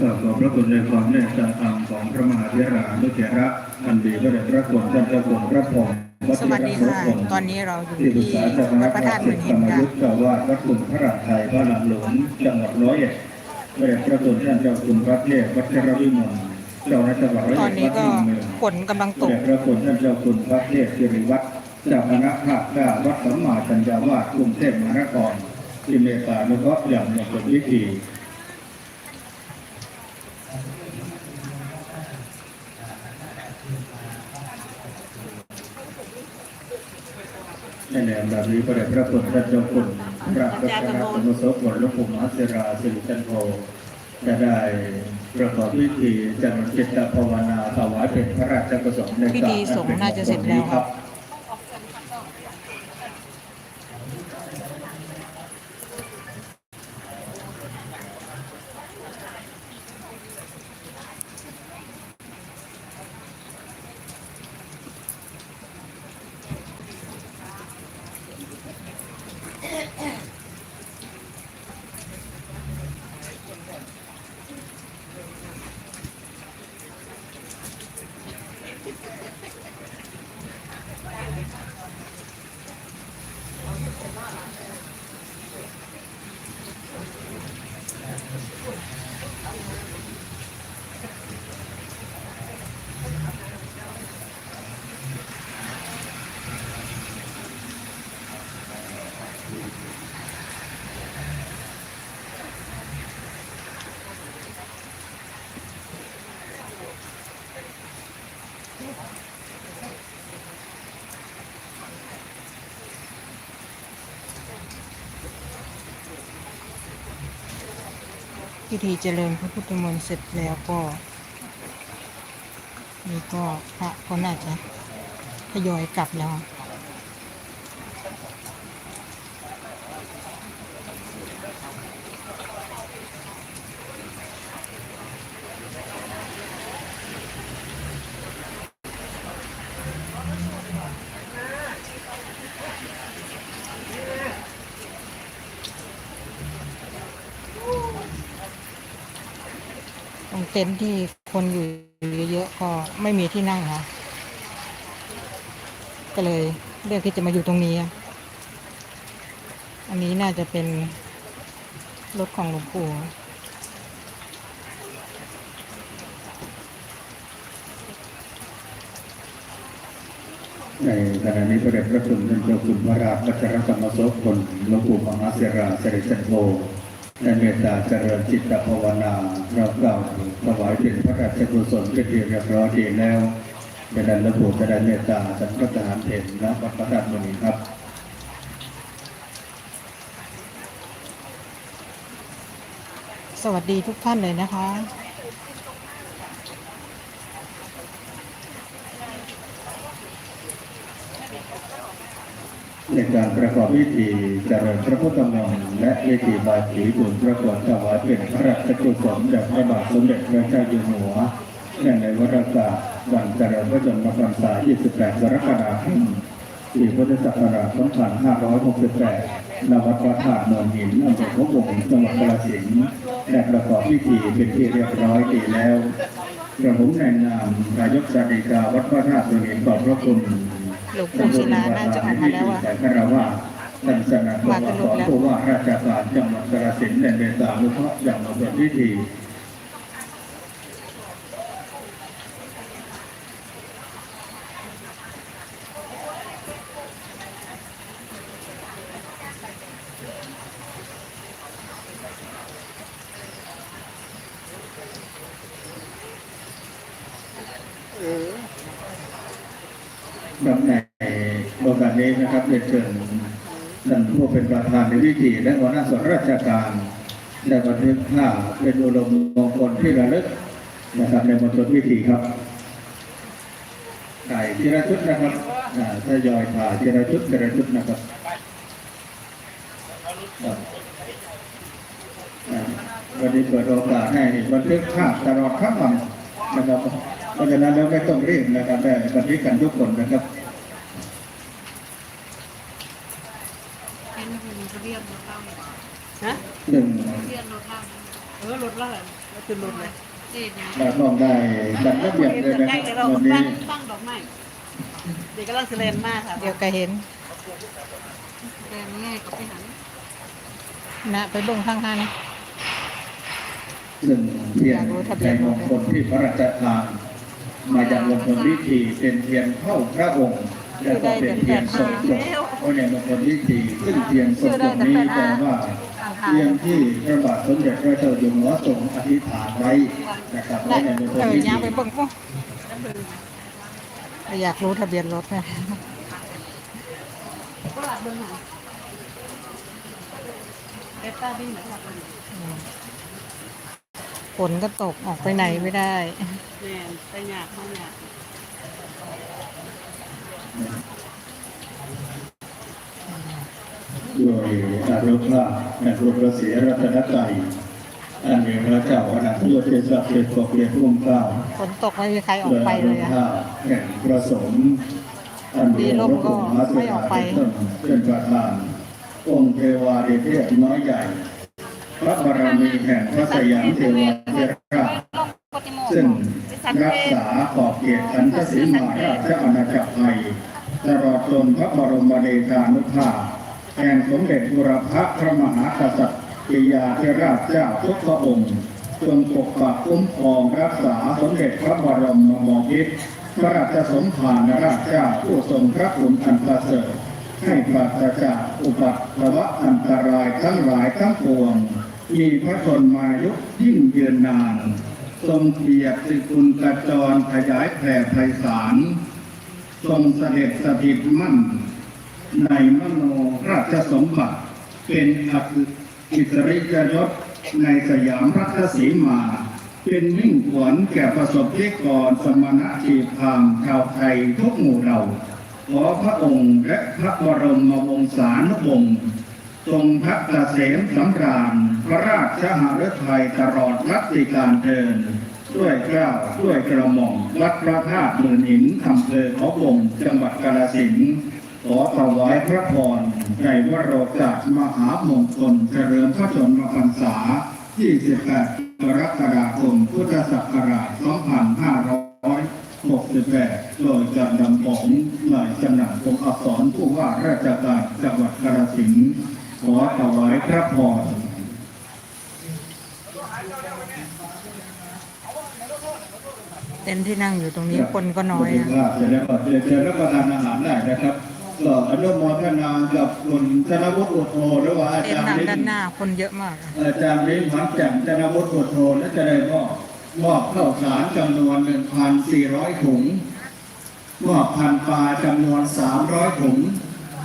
ก็ขอบพระคุณในความเมตตาธรรมของพระมหาเถรานุเถระอันดีพระเดชพระคุณท่านเจ้าคุณพระพรหมสวัสดีค่ะ ตอนนี้เราอยู่ที่ปรึกที่ษาเจ้าควัณะดพระธาตุเมืองหินกรรมค่ะยุทธเจ้าวาดวัดกลุ่มพระราชไทยพระหลานหลวงจังหวัดร้อยเอ็ดพระเดชพระคุณท่านเจ้าคุณพระเทพวัชรวิมลเจ้าหน้าที่จังหวัดร้อยตอเอ็นดนี้วัดก็เมืองฝนกำลังตเดกชพระคุณท่านเจ้าคุณพระเทพสิริวัฒน์เจ้าคณะภาคเก้าวัดสัมมาจัญญาวาสกรุงเทพมหานครที่เมตตานุเคราะห์อย่างหมดจดวิธี แนแบบนี้ก็ได้พระคุณท่านเจ้าคุณพระพัฒนาสมุทรสาครหลวงปู่มหาเสราสิริจันโทจะได้ประกอบพิธีเจริญจิตภาวนาถวายเป็นพระราชกุศลในการธีสงฆ์น่าจะเสร็จแล้วครับ พิธีเจริญพระพุทธมนต์เสร็จแล้วก็นี่ก็พระก็น่าจะทยอยกลับแล้ว ต็นท์ที่คนอยู่เยอะๆก็ไม่มีที่นั่งค่ะก็เลยเลือกที่จะมาอยู่ตรงนี้ อันนี้น่าจะเป็นรถของหลวงปู่ในขณะนี้พระเดชพระคุณท่านเจ้าคุณวราชวัชรธรรมโสพลหลวงปู่มหาเสราสิริจันโท ได้เมตตาเจริญจิตภาวนาเราเก่าถวายเป็นพระราชกุศลเป็นที่เรียบร้อยดีแล้วดังนั้นหลวงปู่จะได้เมตตาสันพระทหารเพนและวัดพระธาตุมณีครับสวัสดีทุกท่านเลยนะคะ ในการประกอบพิธีเจริญพระพุทธมนต์และพิธีบายสีบุญประกวดถวายเป็นพระราชกุศลแด่พระบาทสมเด็จพระเจ้าอยู่หัวเนื่องในวาระกาวันเจริญพระชนมพรรษา 28 กรกฎาคมปีพุทธศักราช 2568ณวัดพระธาตุเมืองหินอำเภอพะวงจังหวัดกาฬสินธุ์ได้ประกอบพิธีเป็นที่เรียบร้อยดีแล้วกระผมในนามนายกสาธิกาวัดพระธาตุเมืองหินขอบพระคุณ หลวงปู่ศิลาน่าจะออกมาแล้วอะแต่คาท่านสนับสนุนผู้ว่าราชการจังหวัดกาฬสินในเมตานุเคราะอย่างมาเป็นพิธีครับในโอกาส นี้นะครับเรียนเชิญท่านผู้เป็นประธานในพิธีและหัวหน้าส่วนราชการได้บันทึกภาพเป็นอุดมมงคลที่ระลึกนะครับในมณฑลพิธีครับถ่ายทีละชุดนะครับอ่าทยอยถ่ายทีละชุดทีละชุดนะครับวันนี้เปิดโอกาสให้บันทึกภาพตลอดทั้งวันนะครับ เพราะฉะนั้นแล้วไม่ต้องรีบนะครับได้บันทึกกันทุกคนนะครับ เป็นคนเรียนรถล่างฮะหนึ่งเรียนรถล่างเออรถล่างรถขึ้นรถเลยเราต้องได้จัดระเบียบเลยนะคใกล้รับเราวันนี้ตั้งตั้งดอกไม้เด็กกำลังเสลนมากค่ะเดี๋ยวก็เห็นเดินง่ายก็ไปหันนะไปเบิ่งข้างห้างนะซึ่งเทียนในมงคลที่พระราชทานมาจากมงคลวิธีเป็นเทียนเข้าพระองค์แล้วก็เป็นเทียนสดสดเพราะในมงคลวิธีซึ่งเทียนสดสดนี้แปลว่า เทียนที่พระบาทสมเด็จพระเจ้าอยู่หัวทรงอธิษฐานไว้นะครับได้ในมงคลเออวิย่าธีงไปเบิ่งปุ๊อยากรู้ทะเบียนรถนะก็หลับเบิ้งหน่อยเอสต้าวิ่งหน่อยหลับเบิ้งฝนก็ตกออกไปไหนไม่ได้แมนไปหยาบมาหยาบ ด้วยอารุณาแห่งรูปเสียรัตนตรัยอันมีพระเจ้าอนันตโยเทศะเดชปกเรียนรุ่งเกล้าฝนตกไม่มีใครออกไปเลยอะแห่งประสงค์อันมีพระพุทธมหาเสนาเป็นต้นเป็นประธานองค์เทวาดิเทพน้อยใหญ่ พระบารมีแห่งพระสยามเทวาธิราชซึ่งรักษาขอบเขตขันธสีมาราชอาณาจักรไทยตลอดจนพระบรมเดชานุภาพ แห่งสมเด็จบุรพพระมหากษัตริย์ปิยาธิราชเจ้าทุกพระองค์จงปกปักคุ้มครองรักษาสมเด็จพระบรมมพิตพระราชสมภารราชเจ้าผู้ทรงพระคุณอันประเสริฐให้ปราศจากอุบัติภาวะอันตรายทั้งหลายทั้งปวง มีพระชนมายุยิ่งเยือนนาน ทรงเกียรติคุณกระจรขยายแผ่ไพศาล ทรงเสด็จสถิตมั่น ในมโนราชสมบัติ เป็นอักอิสริยยศในสยามรัฐสีมา เป็นมิ่งขวัญแก่ประสบนิกรสมณชีพามชาวไทยทุกหมู่เราขอพระองค์และพระบรมวงศานุวงศ์ทรงพระเกษมสำราญพระราชหฤทัยตลอดรัชกาลเดิน ด้วยเกล้าด้วยกระหม่อมวัดพระธาตุเมืองหินอำเภอเขาวงจังหวัดกาฬสินธุ์ ขอถวายพระพรในวโรกาสมหามงคลเจริญพระชนมพรรษา 28 กรกฎาคม พุทธศักราช 2568 โดยการนำของนายจำหน่ายคงอักษรผู้ว่าราชการจังหวัดกาฬสินธุ์ขอถวายพระพรเต็นท์ที่นั่งอยู่ตรงนี้คนก็น้อยขนะบคุณครับจะได้เรียนเชิญรับประทานอาหารได้นะครับ ก็อนุโมทนากับคุณธนวุฒิอุโทหรือว่าอาเต็นจารท์ย์นั่งลิ้ด้านนหน้าคนเยอะมากอะอาจารย์ลิ้นหวังแจ่มธนวุฒิอุโทและจะได้มอบมอบข้าวสารจำนวน 1,400 ถุงมอบพันปลาจำนวน 300 ถุง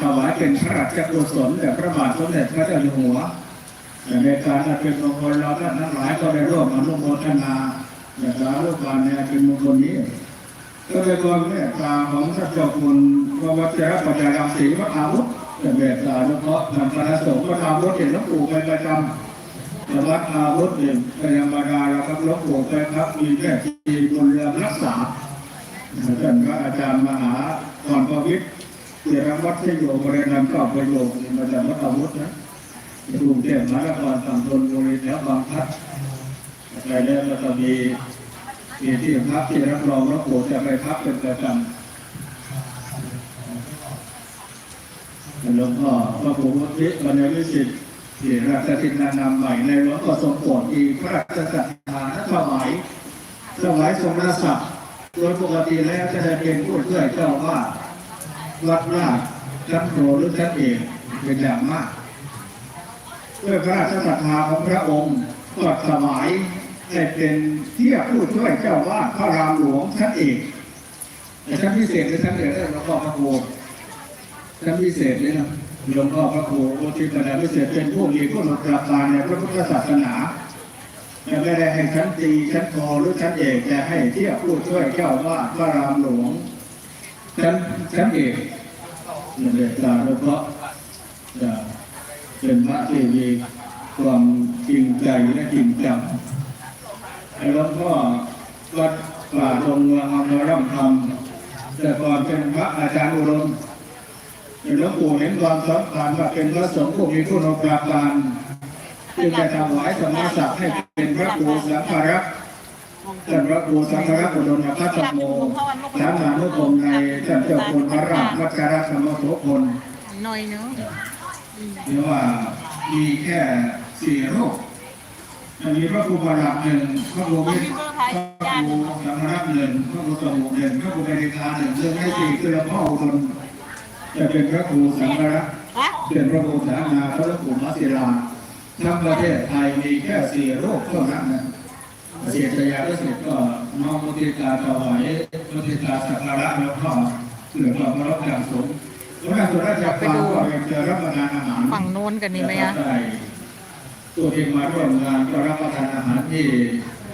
ถวายเป็นพระราชกุศลแด่พระบาทสมเด็จพระเจ้าอยู่หัว ในการอันเป็นมงคลเราท่านทั้งหลายก็ได้ร่วมอนุโมทนาและสาธุการในอันเป็นมงคลนี้ ก็เป็นความเมตตาของพระเจ้าคุณพระวัชรปัญญาศรีวัฒอาวุธเป็นเมตตาเฉพาะทำคณะสงฆ์วัฒอาวุธเห็นหลวงปู่เป็นประจำแต่วัดอาวุธเนี่ยเป็นธรรมดาเราครับหลวงปู่ไปครับมีแค่ทีมคนเรือรักษาท่านพระอาจารย์มหาพรประวิทย์เจริญวัตรที่โยบริณำเก้าประโยคมาจากวัดอาวุธนะกรุงเทพมหานครฝั่งธนบุรีแถวบางพัดไปแล้วก็จะมี มีที่พักที่รับรองแล้วโปรดจะไปพักเป็นประจำหลวงพ่อพระครูวุฒิบรรยวิสิทธิ์ที่ราชทินานามใหม่ในหลวงก็ทรงโปรดอีพระราชสัทธาถวายถวายทรงราศักดิ์โดยปกติแล้วจะได้เป็นผู้ช่วยเจ้าว่าวัดราชชั้นโทหรือชั้นเอกเป็นอย่างมากด้วยพระราชศรัทธาของพระองค์ก็ถวาย ให้เป็นเที่ยบผู้ช่วยเจ้าวาดพระรามหลวงชั้นเอกแต่ชั้นพิเศษหรือชั้นเอกหลวงพ่อพระครูชั้นพิเศษเลยนะหลวงพ่อพระครูโอทิปนาพิเศษเป็นผู้มีคุณกราบการในพระพุทธศาสนาจะไม่ได้ให้ชั้นตีชั้นโทหรือชั้นเอกแต่ให้เที่ยบผู้ช่วยเจ้าวาดพระรามหลวงชั้นชั้นเอกนั่นเองตามเพราะจะเป็นพระที่มีความจริงใจและจริงจัง หลวงพ่อวัดป่าตรงเมืองอำเภอร่ำคำแต่ก่อนเป็นพระอาจารย์อุดมหลวงปู่เห็นความสำคัญว่าเป็นพระสงฆ์ผู้มีคุณกราบการจึงได้ถวายสมณศักดิ์ให้เป็นพระครูสังฆรักษ์ท่านพระครูสังฆรักษ์อุดมพัฒโมสามานุกรมในท่านเจ้าคุณพระราชวัชรธรรมโสพลหน่อยเนาะหรือว่ามีแค่สี่รูป อันนี้พระครูประหลัดหนึ่งพระครูวิทย์พระครูสังฆรักษ์หนึ่งพระครูสมุทรหนึ่งพระครูเบริคาหนึ่งเรื่องให้สี่คือหลวงพ่ออุดมจะเป็นพระครูสังฆรักษ์เป็นพระครูสานาพระครูมัสศิลาทั้งประเทศไทยมีแค่สี่รูปเท่านั้นนะเสียจยาและเสร็จก็น้อมมุติตาถวายมุติตาสักการะหลวงพ่อเหลือความเคารพอย่างสูงพระราชราชการก็ยังจะรับประทานอาหารฝั่งโน้นกันนี่ไหมอะ ได้ตัวที่มาร่วมงานก็รับประทานอาหารที่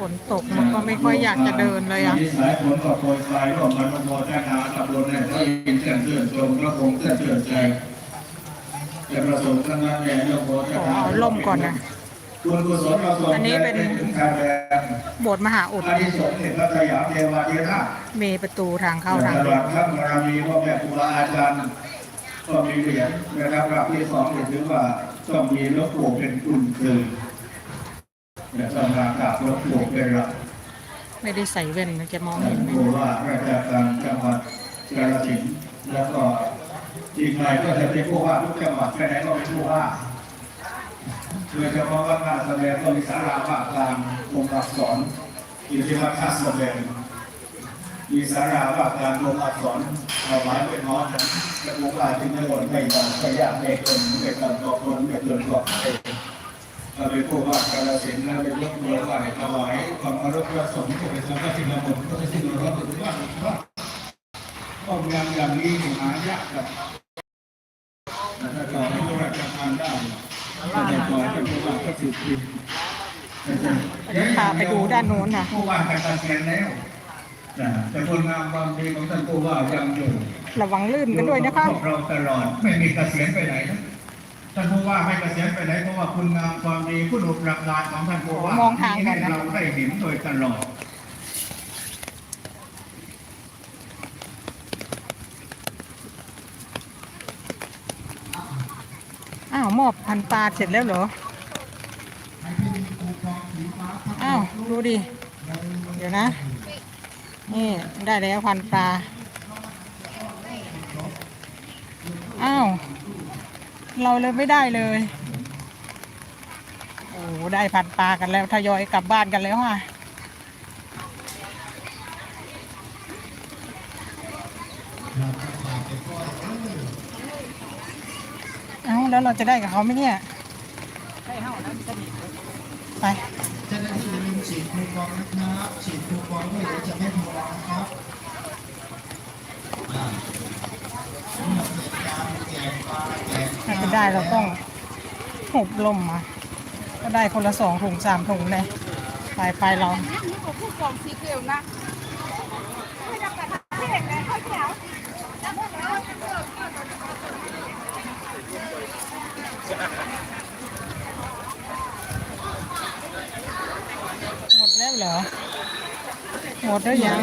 ฝนตกมันก็ไม่ค่อยอยากจะเดินเลยอะมีสายฝนก็โปรยปลายร่วมมาร่วมโมทนากับรถในพระอินทร์เชิญเชิญชมพระองค์เชิญเชิญใจจะประสงค์ทั้งนั้นแหละโยมโมทขอนาเอาล่มก่อนนะบุญกุศลเราส่งอันนี้เป็นไปถึงทางแดนโบสถ์มหาอุดอานิสงส์เห็นพระสยามเทวาธิราชมีประตูทางเข้าทางตเดิลอนดทั้งบารมีพ่อแม่ครูบาอาจารย์ก็มีเหรียญนะครับหลักที่สองเห็นถึงว่า ต้องมีหลวงปู่เป็นกุญคือเนี่ยต้องมากราบหลวงปู่เป็นหลักไม่ได้ใส่แว่นมันจะมองท่าเห็นนไหมผู้ว่าราชการจังหวัดกาฬสินธุ์แล้วก็อีกหน่อยก็จะเป็นผู้ว่าทุกจังหวัดไปไหนก็เป็นผู้ว่าโดยเฉพาะวัดท่าแสดงก็มีสาราว่าการองค์อักษรอยู่ที่วัดท่าแสดง มีสาราว่าการองอักษรเอาไว้เป็นน้อยนะจะผู้ว่าที่ไม่หล่นไม่ต้องไม่ยากไม่เกินไม่ต้องต่อคนไม่เกินต่อไปเราเป็นผู้ว่ากาฬสินธุ์แล้วเป็นยกมือไหว้ถวายความเคารพพระสงฆ์ที่เป็นสมณที่เราหมดก็จะสิ้นเราถึงว่าว่าก็งานอย่างนี้หายากแบบถ้าต่อให้ผู้ราชการได้จะต่อให้เป็นผู้ว่าก็สืบปีเดี๋ยวพาไปดูด้านโน้นค่ะผู้ว่าการตัดแทนแล้ว แต่คนงามความดีของท่านผู้ว่ายังอยู่ระวังลื่นกันด้วยนะคะพวกเราตลอดไม่มีเกษียณไปไหนนะท่านผู้ว่าไม่เกษียณไปไหนเพราะว่าคุณงามความดีคุณอุปการของท่านผู้ว่ามองทางกันนะให้เราได้เห็นโดยตลอดอ้าวมอบพันปลาเสร็จแล้วเหรออ้าวดูดิ เดี๋ยวนะ นี่ได้แล้วพันปลา อ้าว เราเลยไม่ได้เลย โอ้ได้พันปลากันแล้วทยอยกลับบ้านกันแล้วอะเอ้าแล้วเราจะได้กับเขาไหมเนี่ยไป เจ้าหน้าที่อย่าลืมฉีดคู ปองนะครับฉีดคูปองด้วยเดี๋ยวจะไม่พอนะครับอ่าสำหรับเหตุการณ์แกปลาแจกถ้าจะได้เราต้องหุบลมมา ก็ได้คนละสองถุงสามถุงเลยไปไปเราหมดแล้วเหรอหมดแล้วยัง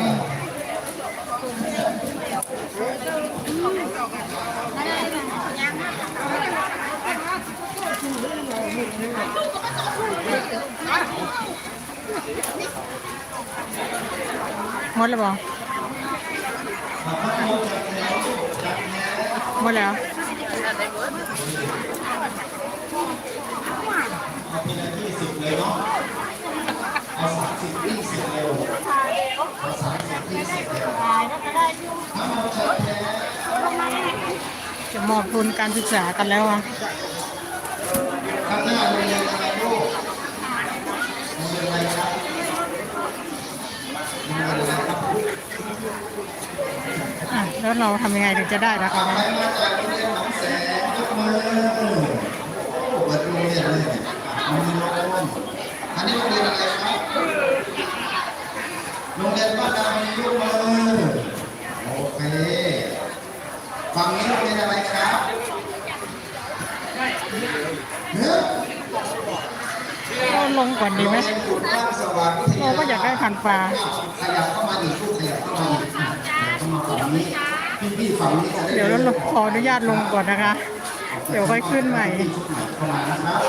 หมดแล้วบ่หมดแล้วเอาทีละยี่สิบเลยเนาสิบยี่สิบเร็วเอาสาสิบยี่สิบเร็วถ้าเอาใช้แท้จะมอบทุนการศึกษากันแล้วอะข้างหน้าเรียนอะไรลูกเรียนอะไรครับมีอะไรครับอะแล้วเราทำยังไงถึงจะได้ราคาใครม โรงเรียนบ้านดาวมียกมือโอเคฝั่งนี้โรงเรียนอะไรครับเนื้อก็ลงก่อนดีไหมโรงเรียนขุนบ้านสว่างวิทเรายาก็อยากได้พันปลาขยับเข้ามาอีกลูกขยับเข้ามาอีกเข้ามาฝั่งนี้พี่ๆฝั่งนี้จะได้เดี๋ยวเราขออนุญาตลงก่อนนะคะ เดี๋ยวค่อยขึ้นใหม่ชุดใหม่เข้ามานะครับ